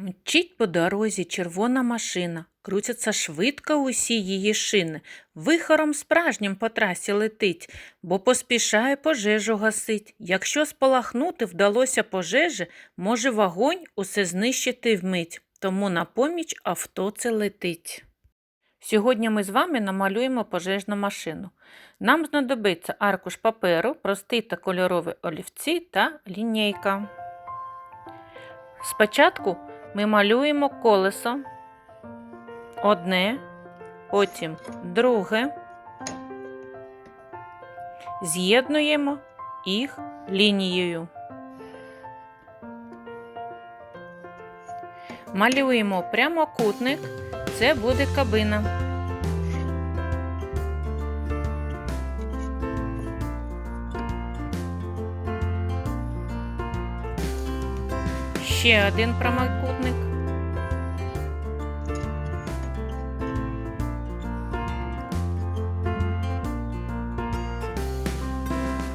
Мчить по дорозі червона машина, крутяться швидко усі її шини, вихором справжнім по трасі летить, бо поспішає пожежу гасить. Якщо спалахнути вдалося пожежі, може вогонь усе знищити вмить, тому на поміч авто це летить. Сьогодні ми з вами намалюємо пожежну машину. Нам знадобиться аркуш паперу, простий та кольорові олівці та лінійка. Спочатку ми малюємо колесо одне, потім друге, з'єднуємо їх лінією. Малюємо прямокутник, це буде кабина. Ще один прямокутник.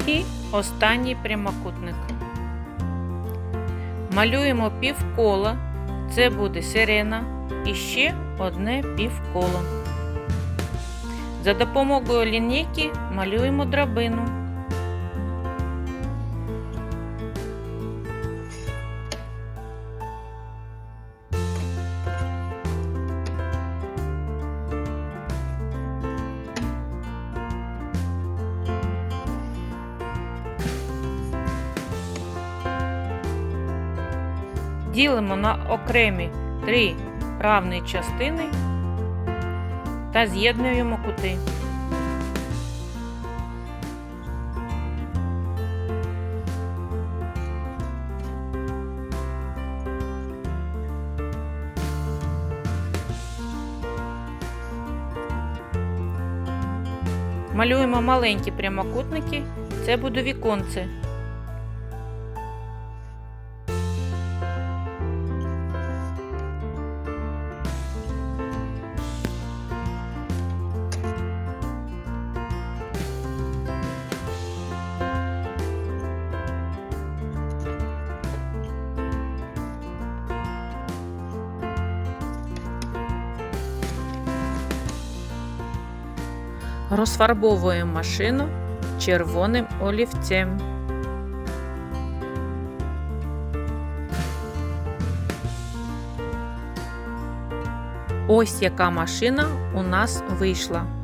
І останній прямокутник. Малюємо півкола, це буде сирена і ще одне півколо. За допомогою лінійки малюємо драбину. Ділимо на окремі три равні частини та з'єднуємо кути. Малюємо маленькі прямокутники, це буде віконце. Розфарбовуємо машину червоним олівцем. Ось яка машина у нас вийшла.